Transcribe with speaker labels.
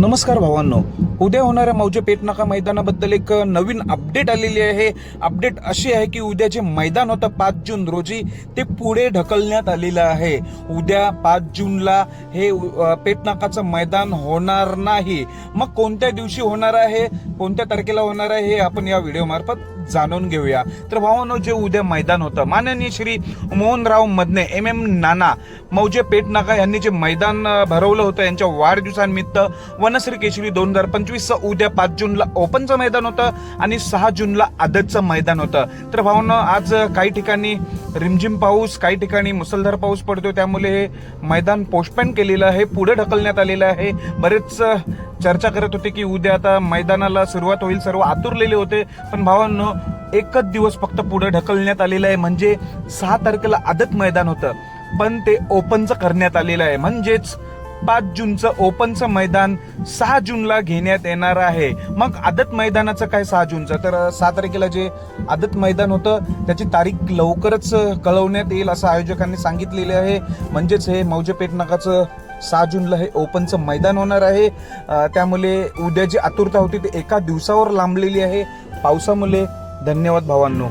Speaker 1: नमस्कार भावांनो. उद्या होणाऱ्या मौजे पेटनाका मैदानाबद्दल एक नवीन अपडेट आलेली आहे. अपडेट अशी आहे की उद्या जे मैदान होतं पाच जून रोजी. ते पुढे ढकलण्यात आलेलं आहे. उद्या पाच जूनला हे पेटनाकाचं मैदान होणार नाही. मग कोणत्या दिवशी होणार आहे? कोणत्या तारखेला होणार आहे? हे आपण या व्हिडिओमार्फत जाणून घेऊया. तर भावांनो जे उद्या मैदान होतं माननीय श्री मोहनराव मदने एम एम नाना मौजे पेटनाका यांनी जे मैदान भरवलं होतं यांच्या वाढदिवसानिमित्त व वनश्री केशरी दोन हजार पंचवीस उद्या पाच जूनला ओपनचं मैदान होतं आणि सहा जूनला आदतचं मैदान होतं. तर भावांनो आज काही ठिकाणी रिमझिम पाऊस काही ठिकाणी मुसळधार पाऊस पडतो त्यामुळे हे मैदान पोस्टपेन केलेलं आहे पुढे ढकलण्यात आलेलं आहे. बरेच चर्चा करत होते की उद्या आता मैदानाला सुरुवात होईल. सर्व आतुरलेले होते पण भावांनो एकच दिवस फक्त पुढे ढकलण्यात आलेलं आहे. म्हणजे सहा तारखेला आदत मैदान होतं पण ते ओपनचं करण्यात आलेलं आहे. म्हणजेच पाच जूनचं ओपनचं मैदान सहा जूनला घेण्यात येणार आहे. मग आदत मैदानाचं काय सहा जूनचं? तर सहा तारखेला जे आदत मैदान होतं त्याची तारीख लवकरच कळवण्यात येईल असं आयोजकांनी सांगितलेले आहे. म्हणजेच हे मौजे पेटनाकाचं सहा जूनला हे ओपनचं मैदान होणार आहे. त्यामुळे उद्या जी आतुरता होती ती एका दिवसावर लांबलेली आहे. पावसामुळे धन्यवाद भावांनो.